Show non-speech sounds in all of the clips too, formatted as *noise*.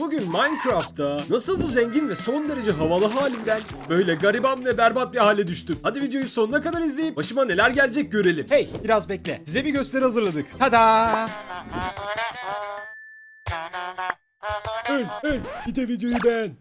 Bugün Minecraft'ta nasıl bu zengin ve son derece havalı halinden böyle gariban ve berbat bir hale düştüm. Hadi videoyu sonuna kadar izleyip başıma neler gelecek görelim. Hey biraz bekle. Size bir gösteri hazırladık. Tada! Hey hey bir de videoyu beğen.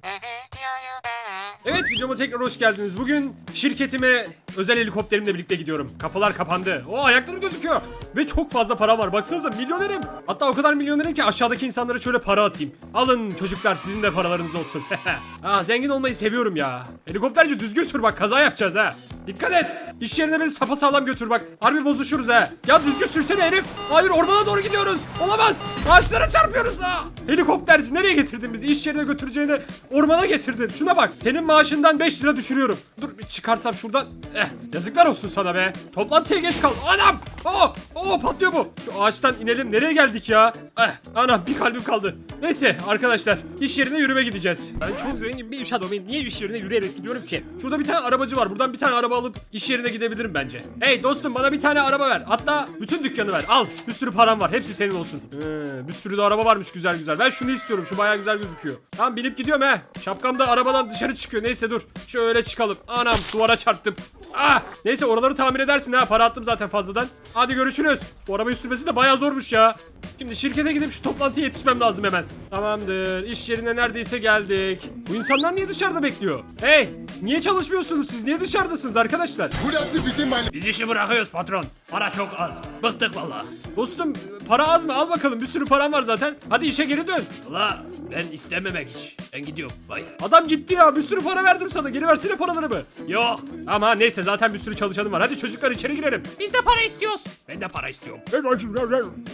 Evet videoma tekrar hoş geldiniz. Bugün şirketime özel helikopterimle birlikte gidiyorum. Kapılar kapandı. O ayaklarım gözüküyor. Ve çok fazla param var. Baksanıza milyonerim. Hatta o kadar milyonerim ki aşağıdaki insanlara şöyle para atayım. Alın çocuklar sizin de paralarınız olsun. *laughs* Aa, zengin olmayı seviyorum ya. Helikopterci düzgün sür bak kaza yapacağız ha. Dikkat et. İş yerine beni sapasağlam götür bak. Harbi bozuşuruz ha. Ya düzgün sürsene herif. Hayır ormana doğru gidiyoruz. Olamaz. Ağaçlara çarpıyoruz ha. Helikopterci nereye getirdin bizi? İş yerine götüreceğine ormana getirdin. Şuna bak. Senin maaşından 5 lira düşürüyorum. Dur bir çıkarsam şuradan. Eh, yazıklar olsun sana be. Toplantıya geç kal. Anam. Oo, oo patlıyor bu. Şu ağaçtan inelim. Nereye geldik ya? Eh, anam bir kalbim kaldı. Neyse arkadaşlar iş yerine yürüme gideceğiz. Ben çok zengin bir iş adamıyım. Niye iş yerine yürüyerek gidiyorum ki? Şurada bir tane arabacı var. Buradan bir tane araba alıp iş yerine gidebilirim bence. Hey dostum bana bir tane araba ver. Hatta bütün dükkanı ver. Al. Bir sürü param var. Hepsi senin olsun. Ee, bir sürü de araba varmış güzel güzel. Ben şunu istiyorum. Şu bayağı güzel gözüküyor. Tamam binip gidiyorum he. Şapkam da arabadan dışarı çıkıyor. Neyse dur. Şöyle çıkalım. Anam duvara çarptım. Ah! Neyse oraları tamir edersin ha. Para attım zaten fazladan. Hadi görüşürüz. Bu arabayı sürmesi de bayağı zormuş ya. Şimdi şirkete gidip şu toplantıya yetişmem lazım hemen. Tamamdır. İş yerine neredeyse geldik. Bu insanlar niye dışarıda bekliyor? Hey! Niye çalışmıyorsunuz siz? Niye dışarıdasınız arkadaşlar? Burası bizim mahalle. Biz işi bırakıyoruz patron. Para çok az. Bıktık valla. Dostum para az mı? Al bakalım. Bir sürü param var zaten. Hadi işe geri dön. Valla ben istememek hiç. Ben gidiyorum. Bay. Adam gitti ya. Bir sürü para verdim sana. Geri versene paralarımı. Yok. Ama neyse zaten bir sürü çalışanım var. Hadi çocuklar içeri girelim. Biz de para istiyoruz. Ben de para istiyorum.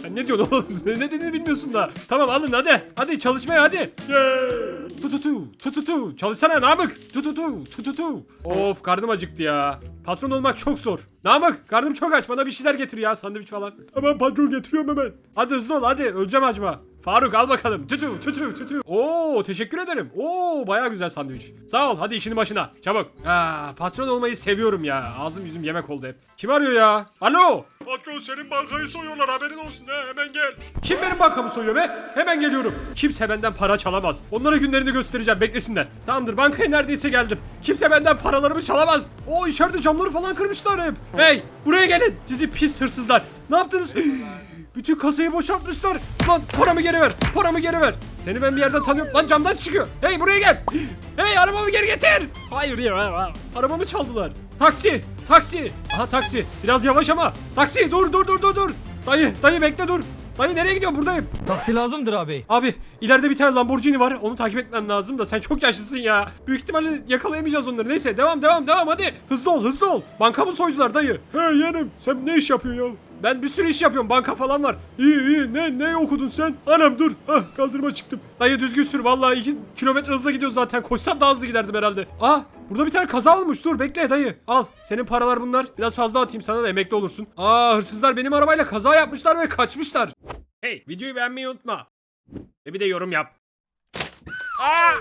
Sen ne diyorsun oğlum? *laughs* ne dediğini bilmiyorsun da. Tamam alın hadi. Hadi çalışmaya hadi. Tu tu tu tu tu tu. Çalışsana Namık. Tu tu tu tu tu tu. Of karnım acıktı ya. Patron olmak çok zor. Namık karnım çok aç. Bana bir şeyler getir ya. Sandviç falan. Tamam patron getiriyorum hemen. Hadi hızlı ol hadi. Öleceğim acıma. Faruk al bakalım. Tutu tutu tutu. Oo teşekkür ederim. Oo baya güzel sandviç. Sağ ol hadi işinin başına. Çabuk. Aa, patron olmayı seviyorum ya. Ağzım yüzüm yemek oldu hep. Kim arıyor ya? Alo. Patron senin bankayı soyuyorlar haberin olsun he hemen gel. Kim benim bankamı soyuyor be? Hemen geliyorum. Kimse benden para çalamaz. Onlara günlerini göstereceğim beklesinler. Tamamdır bankaya neredeyse geldim. Kimse benden paralarımı çalamaz. O içeride camları falan kırmışlar hep. Hey buraya gelin. Sizi pis hırsızlar. Ne yaptınız? *gasps* Bütün kasayı boşaltmışlar. Lan paramı geri ver. Paramı geri ver. Seni ben bir yerden tanıyorum. Lan camdan çıkıyor. Hey buraya gel. *gasps* Hey arabamı geri getir. Hayır ya. Arabamı çaldılar. Taksi. Taksi. Aha taksi. Biraz yavaş ama. Taksi dur dur dur dur dur. Dayı dayı bekle dur. Dayı nereye gidiyorsun buradayım. Taksi lazımdır abi. Abi ileride bir tane Lamborghini var. Onu takip etmem lazım da sen çok yaşlısın ya. Büyük ihtimalle yakalayamayacağız onları. Neyse devam devam devam hadi. Hızlı ol hızlı ol. Bankamı soydular dayı. He yeğenim sen ne iş yapıyorsun ya? Ben bir sürü iş yapıyorum. Banka falan var. İyi iyi. Ne ne okudun sen? Anam dur. Hah kaldırıma çıktım. Dayı düzgün sür. Vallahi 2 kilometre hızla gidiyoruz zaten. Koşsam daha hızlı giderdim herhalde. Ah burada bir tane kaza olmuş. Dur bekle dayı. Al. Senin paralar bunlar. Biraz fazla atayım sana da emekli olursun. Aa hırsızlar benim arabayla kaza yapmışlar ve kaçmışlar. Hey videoyu beğenmeyi unutma. Ve bir de yorum yap. Aa!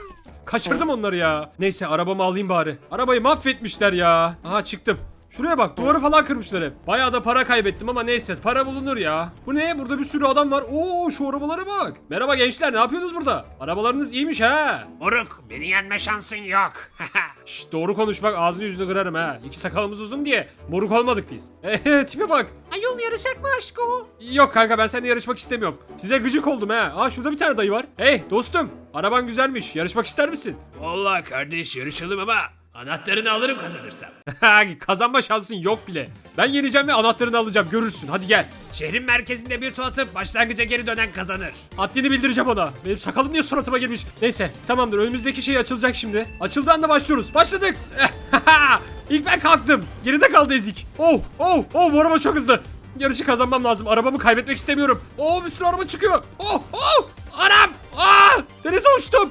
Kaçırdım onları ya. Neyse arabamı alayım bari. Arabayı mahvetmişler ya. Aha çıktım. Şuraya bak duvarı falan kırmışlar hep. Bayağı da para kaybettim ama neyse para bulunur ya. Bu ne? Burada bir sürü adam var. Oo şu arabalara bak. Merhaba gençler ne yapıyorsunuz burada? Arabalarınız iyiymiş ha. Moruk beni yenme şansın yok. *laughs* Şş, doğru konuş bak ağzını yüzünü kırarım ha. İki sakalımız uzun diye moruk olmadık biz. *laughs* Eee tipe bak. Ayol yarışacak mı aşko? Yok kanka ben seninle yarışmak istemiyorum. Size gıcık oldum ha. Aa şurada bir tane dayı var. Hey dostum araban güzelmiş. Yarışmak ister misin? Valla kardeş yarışalım ama anahtarını alırım kazanırsam. *laughs* Kazanma şansın yok bile. Ben yeneceğim ve anahtarını alacağım. Görürsün. Hadi gel. Şehrin merkezinde bir tur atıp başlangıca geri dönen kazanır. Haddini bildireceğim ona. Benim sakalım niye suratıma girmiş? Neyse tamamdır önümüzdeki şey açılacak şimdi. Açıldığı anda başlıyoruz. Başladık. *laughs* İlk ben kalktım. Geride kaldı ezik. Oh oh oh bu araba çok hızlı. Yarışı kazanmam lazım. Arabamı kaybetmek istemiyorum. Oh bir sürü araba çıkıyor. Oh oh anam. Aa denize uçtum.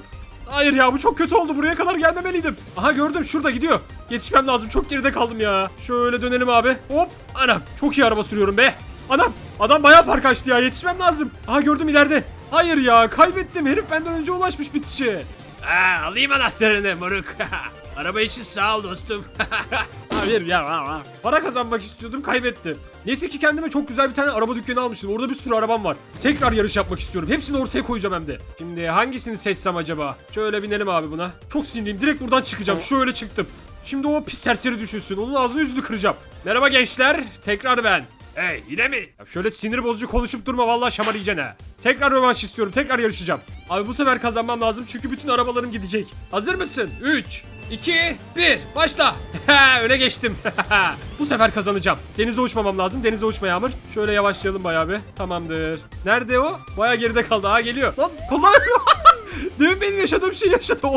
Hayır ya bu çok kötü oldu. Buraya kadar gelmemeliydim. Aha gördüm şurada gidiyor. Yetişmem lazım. Çok geride kaldım ya. Şöyle dönelim abi. Hop. Anam çok iyi araba sürüyorum be. Anam adam bayağı fark açtı ya. Yetişmem lazım. Aha gördüm ileride. Hayır ya kaybettim. Herif benden önce ulaşmış bitişe. Ha, alayım anahtarını moruk. *laughs* Araba için sağ ol dostum. *laughs* Ha, Hayır ya. Para kazanmak istiyordum kaybettim. Neyse ki kendime çok güzel bir tane araba dükkanı almıştım. Orada bir sürü arabam var. Tekrar yarış yapmak istiyorum. Hepsini ortaya koyacağım hem de. Şimdi hangisini seçsem acaba? Şöyle binelim abi buna. Çok sinirliyim. Direkt buradan çıkacağım. Şöyle çıktım. Şimdi o pis serseri düşünsün. Onun ağzını yüzünü kıracağım. Merhaba gençler. Tekrar ben. Hey yine mi? Ya şöyle sinir bozucu konuşup durma vallahi şamar yiyeceksin ha. Tekrar rövanş istiyorum. Tekrar yarışacağım. Abi bu sefer kazanmam lazım çünkü bütün arabalarım gidecek. Hazır mısın? 3, 2, 1. Başla. *laughs* Öne geçtim. *laughs* bu sefer kazanacağım. Denize uçmamam lazım. Denize uçma Yağmur. Şöyle yavaşlayalım bayağı bir. Tamamdır. Nerede o? Bayağı geride kaldı. Ha geliyor. Lan kaza yapıyor. *laughs* Demin benim yaşadığım şeyi yaşadı.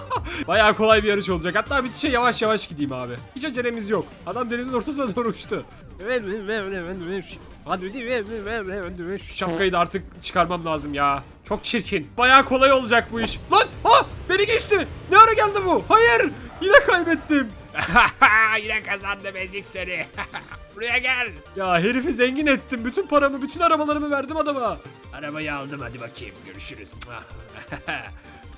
*laughs* Bayağı kolay bir yarış olacak. Hatta bitişe yavaş yavaş gideyim abi. Hiç acelemiz yok. Adam denizin ortasına doğru uçtu. Şu şapkayı da artık çıkarmam lazım ya. Çok çirkin. Bayağı kolay olacak bu iş. Lan! Ha! Beni geçti. Ne ara geldi bu? Hayır! Yine kaybettim. *laughs* yine kazandım ezik seni. *laughs* Buraya gel. Ya herifi zengin ettim. Bütün paramı, bütün arabalarımı verdim adama. Arabayı aldım hadi bakayım görüşürüz. *laughs*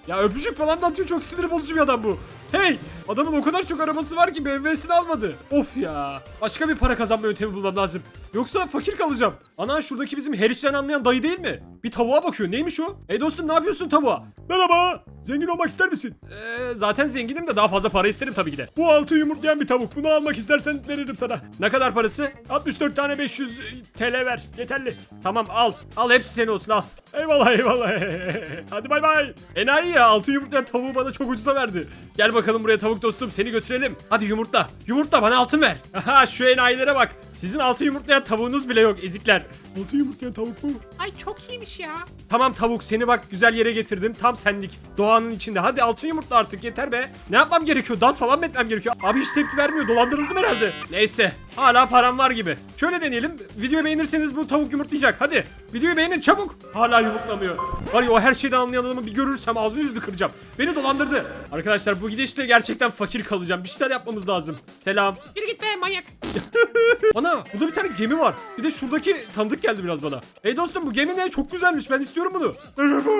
Ya öpücük falan da atıyor. Çok sinir bozucu bir adam bu. Hey! Adamın o kadar çok arabası var ki BMW'sini almadı. Of ya. Başka bir para kazanma yöntemi bulmam lazım. Yoksa fakir kalacağım. Ana şuradaki bizim her işten anlayan dayı değil mi? Bir tavuğa bakıyor. Neymiş o? Hey dostum ne yapıyorsun tavuğa? Merhaba. Zengin olmak ister misin? Ee, zaten zenginim de daha fazla para isterim tabii ki de. Bu altı yumurtlayan bir tavuk. Bunu almak istersen veririm sana. Ne kadar parası? 64 tane 500 TL ver. Yeterli. Tamam al. Al hepsi senin olsun al. Eyvallah eyvallah. *laughs* Hadi bay bay. Enayi ya altı yumurtlayan tavuğu bana çok ucuza verdi. Gel bakalım buraya tavuk dostum seni götürelim. Hadi yumurtla. Yumurtla bana altın ver. *laughs* Aha şu enayilere bak. Sizin altı yumurtlayan tavuğunuz bile yok ezikler. Altı yumurtlayan tavuk mu? Ay çok iyiymiş ya. Tamam tavuk seni bak güzel yere getirdim. Tam senlik. Doğanın içinde. Hadi altın yumurtla artık yeter be. Ne yapmam gerekiyor? Dans falan mı etmem gerekiyor? Abi hiç tepki vermiyor. Dolandırıldım herhalde. Neyse. Hala param var gibi. Şöyle deneyelim. Videoyu beğenirseniz bu tavuk yumurtlayacak. Hadi. Videoyu beğenin çabuk. Hala yumurtlamıyor. Var ya o her şeyden anlayan adamı bir görürsem ağzını yüzünü kıracağım. Beni dolandırdı. Arkadaşlar bu gidişle gerçekten fakir kalacağım. Bir şeyler yapmamız lazım. Selam. Yürü git be manyak. *laughs* Ana burada bir tane gemi var. Bir de şuradaki tanıdık geldi biraz bana. Hey dostum bu gemi ne? Çok güzelmiş. Ben istiyorum bunu. Merhaba.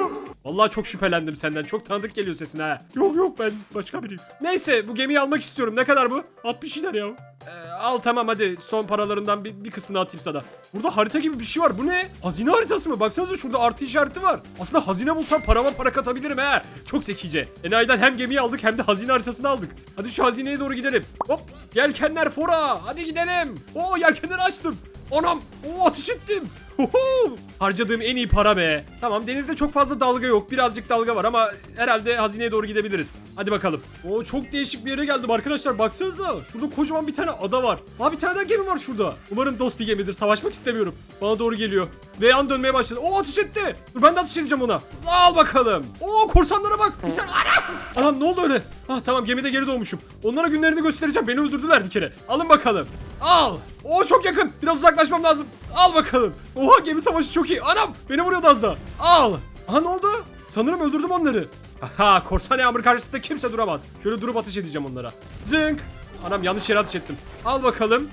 Vallahi çok şüphelendim senden. Çok tanıdık geliyor sesin ha. Yok yok ben başka biriyim. Neyse bu gemiyi almak istiyorum. Ne kadar bu? 60 dinar ya. Ee, al tamam hadi son paralarından bir, bir kısmını atayım sana. Burada harita gibi bir şey var. Bu ne? Hazine haritası mı? Baksanıza şurada artı işareti var. Aslında hazine bulsam parama para katabilirim he. Çok zekice. Enayiden hem gemiyi aldık hem de hazine haritasını aldık. Hadi şu hazineye doğru gidelim. Hop. Yelkenler fora. Hadi gidelim. Oo yelkenleri açtım. Anam. Oo ateş ettim. Huhu! Harcadığım en iyi para be. Tamam denizde çok fazla dalga yok. Birazcık dalga var ama herhalde hazineye doğru gidebiliriz. Hadi bakalım. Oo çok değişik bir yere geldim arkadaşlar. Baksanıza. Şurada kocaman bir tane ada var. Aa bir tane daha gemi var şurada. Umarım dost bir gemidir. Savaşmak istemiyorum. Bana doğru geliyor. Ve yan dönmeye başladı. Oo ateş etti. Dur ben de ateş edeceğim ona. Al bakalım. Oo korsanlara bak. Bir tane. Anam. Anam ne oldu öyle? Ah tamam gemide geri doğmuşum. Onlara günlerini göstereceğim. Beni öldürdüler bir kere. Alın bakalım. Al. Oo çok yakın. Biraz uzaklaşmam lazım. Al bakalım. Oha gemi savaşı çok iyi. Anam beni vuruyordu az daha. Al. Aha ne oldu? Sanırım öldürdüm onları. Aha korsan yağmur karşısında kimse duramaz. Şöyle durup ateş edeceğim onlara. Zınk. Anam yanlış yere ateş ettim. Al bakalım.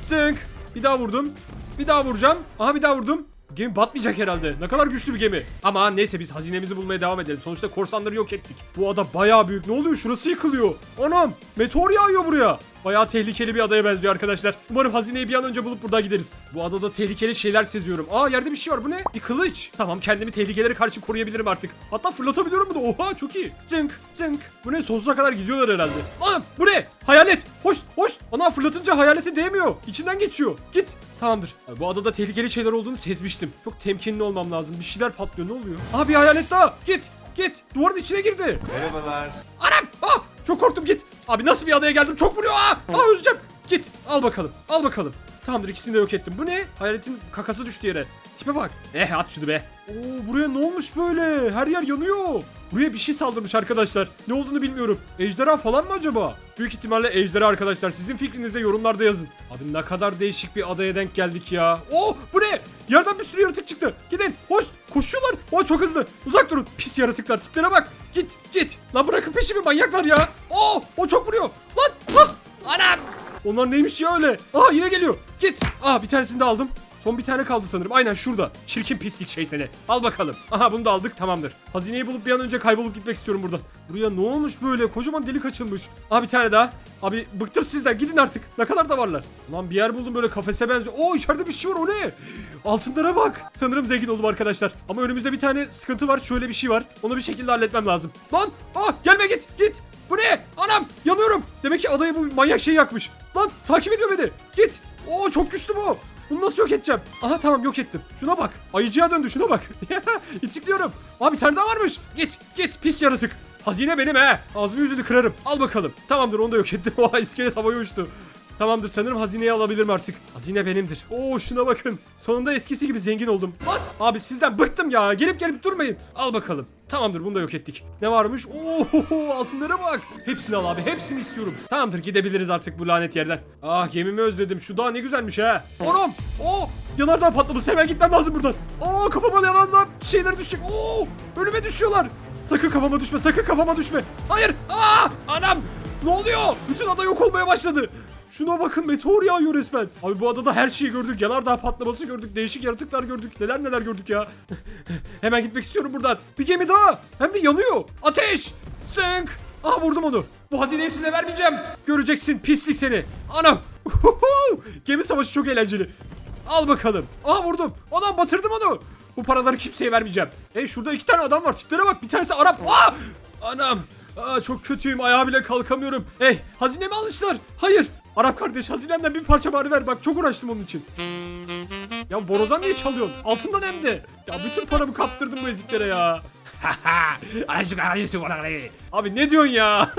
Zınk. Bir daha vurdum. Bir daha vuracağım. Aha bir daha vurdum. Gemi batmayacak herhalde. Ne kadar güçlü bir gemi. Ama neyse biz hazinemizi bulmaya devam edelim. Sonuçta korsanları yok ettik. Bu ada bayağı büyük. Ne oluyor? Şurası yıkılıyor. Anam meteor yağıyor buraya. Bayağı tehlikeli bir adaya benziyor arkadaşlar. Umarım hazineyi bir an önce bulup buradan gideriz. Bu adada tehlikeli şeyler seziyorum. Aa yerde bir şey var. Bu ne? Bir kılıç. Tamam kendimi tehlikelere karşı koruyabilirim artık. Hatta fırlatabiliyorum bunu. Oha çok iyi. Zınk zınk. Bu ne? Sonsuza kadar gidiyorlar herhalde. Anam bu ne? Hayalet. Hoş hoş. Ana fırlatınca hayaleti değmiyor. İçinden geçiyor. Git. Tamamdır. Bu adada tehlikeli şeyler olduğunu sezmiştim. Çok temkinli olmam lazım. Bir şeyler patlıyor. Ne oluyor? Aha bir hayalet daha. Git. Git. Duvarın içine girdi. Merhabalar. Anam! Ah! Çok korktum git. Abi nasıl bir adaya geldim? Çok vuruyor. Ah! Ah öleceğim. Git. Al bakalım. Al bakalım. Tamamdır ikisini de yok ettim. Bu ne? Hayaletin kakası düştü yere. Tipe bak. Eh at şunu be. Oo buraya ne olmuş böyle? Her yer yanıyor. Buraya bir şey saldırmış arkadaşlar. Ne olduğunu bilmiyorum. Ejderha falan mı acaba? Büyük ihtimalle ejderha arkadaşlar. Sizin fikrinizde yorumlarda yazın. Abi ne kadar değişik bir adaya denk geldik ya. Oo bu ne? Yerden bir sürü yaratık çıktı. Gidin. Hoş. Koşuyorlar. Oo çok hızlı. Uzak durun. Pis yaratıklar. Tiplere bak. Git. Git. Lan bırakın peşimi manyaklar ya. Oo o çok vuruyor. Lan. Ah. Anam. Onlar neymiş ya öyle? Aa yine geliyor. Git. Aa bir tanesini de aldım. Son bir tane kaldı sanırım. Aynen şurada. Çirkin pislik şey seni. Al bakalım. Aha bunu da aldık tamamdır. Hazineyi bulup bir an önce kaybolup gitmek istiyorum burada. Buraya ne olmuş böyle? Kocaman delik açılmış. Aha bir tane daha. Abi bıktım sizden gidin artık. Ne kadar da varlar. Lan bir yer buldum böyle kafese benziyor. Oo içeride bir şey var o ne? Altınlara bak. Sanırım zengin oldum arkadaşlar. Ama önümüzde bir tane sıkıntı var. Şöyle bir şey var. Onu bir şekilde halletmem lazım. Lan! Ah gelme git git. Bu ne? Anam yanıyorum. Demek ki adayı bu manyak şey yakmış. Lan takip ediyor beni. Git. Oo çok güçlü bu. Bunu nasıl yok edeceğim? Aha tamam yok ettim. Şuna bak. Ayıcıya döndü şuna bak. *laughs* İtikliyorum. Aa bir tane daha varmış. Git git pis yaratık. Hazine benim he. Ağzını yüzünü kırarım. Al bakalım. Tamamdır onu da yok ettim. *laughs* Oha iskelet havaya uçtu. Tamamdır sanırım hazineyi alabilirim artık. Hazine benimdir. Oo şuna bakın. Sonunda eskisi gibi zengin oldum. Abi sizden bıktım ya. Gelip gelip durmayın. Al bakalım. Tamamdır bunu da yok ettik. Ne varmış? Oo altınlara bak. Hepsini al abi. Hepsini istiyorum. Tamamdır gidebiliriz artık bu lanet yerden. Ah gemimi özledim. Şu dağ ne güzelmiş ha. Anam. Oo yanardağ patlaması. Hemen gitmem lazım buradan. Oo kafama yanardağ şeyler düşecek. Oo önüme düşüyorlar. Sakın kafama düşme. Sakın kafama düşme. Hayır. Aa anam. Ne oluyor? Bütün ada yok olmaya başladı. Şuna bakın meteor yağıyor resmen. Abi bu adada her şeyi gördük. Yanardağ patlaması gördük. Değişik yaratıklar gördük. Neler neler gördük ya. *laughs* Hemen gitmek istiyorum buradan. Bir gemi daha. Hem de yanıyor. Ateş. Sink. Ah vurdum onu. Bu hazineyi size vermeyeceğim. Göreceksin pislik seni. Anam. gemi savaşı çok eğlenceli. Al bakalım. Aa vurdum. Adam batırdım onu. Bu paraları kimseye vermeyeceğim. Hey şurada iki tane adam var. Tiplere bak. Bir tanesi Arap. Aa! Anam. Aa, çok kötüyüm. Ayağa bile kalkamıyorum. Hey hazinemi almışlar. Hayır. Arap kardeş hazinemden bir parça bari ver. Bak çok uğraştım onun için. Ya borazan niye çalıyorsun? Altından hem de. Ya bütün paramı kaptırdım bu eziklere ya. *laughs* Abi ne diyorsun ya?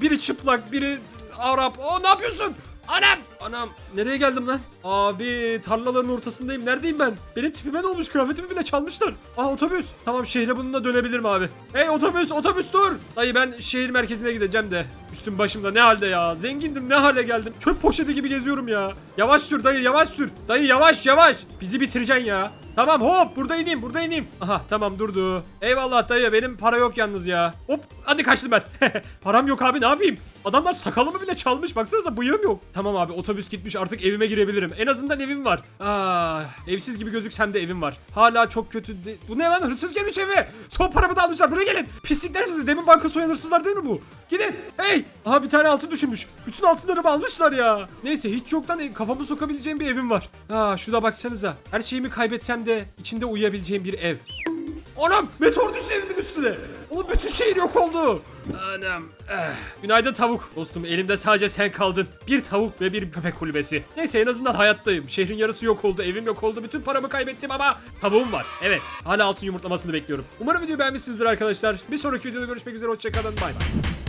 biri çıplak, biri Arap. O ne yapıyorsun? Anam! Anam nereye geldim lan? Abi tarlaların ortasındayım. Neredeyim ben? Benim tipime ne olmuş? Kıyafetimi bile çalmışlar. Aa otobüs. Tamam şehre bununla dönebilirim abi. Hey otobüs otobüs dur. Dayı ben şehir merkezine gideceğim de. Üstüm başımda ne halde ya? Zengindim ne hale geldim? Çöp poşeti gibi geziyorum ya. Yavaş sür dayı yavaş sür. Dayı yavaş yavaş. Bizi bitireceksin ya. Tamam hop burada ineyim burada ineyim. Aha tamam durdu. Eyvallah dayı benim para yok yalnız ya. Hop hadi kaçtım ben. *laughs* Param yok abi ne yapayım? Adamlar sakalımı bile çalmış baksanıza bıyığım yok. Tamam abi otobüs gitmiş artık evime girebilirim. En azından evim var. Aa, evsiz gibi gözüksem de evim var. Hala çok kötü. de- Bu ne lan hırsız gelmiş eve. Son paramı da almışlar buraya gelin. Pislikler sizi demin banka soyan hırsızlar değil mi bu? Gidin. Hey. Aha bir tane altın düşürmüş. Bütün altınlarımı almışlar ya. Neyse hiç yoktan e- kafamı sokabileceğim bir evim var. Ha şurada baksanıza. Her şeyimi kaybetsem de içinde uyuyabileceğim bir ev. Anam meteor düştü evimin üstüne. Oğlum bütün şehir yok oldu. Anam. eh. Günaydın tavuk. Dostum elimde sadece sen kaldın. Bir tavuk ve bir köpek kulübesi. Neyse en azından hayattayım. Şehrin yarısı yok oldu. Evim yok oldu. Bütün paramı kaybettim ama tavuğum var. Evet. Hala altın yumurtlamasını bekliyorum. Umarım videoyu beğenmişsinizdir arkadaşlar. Bir sonraki videoda görüşmek üzere. Hoşçakalın. Bay bay.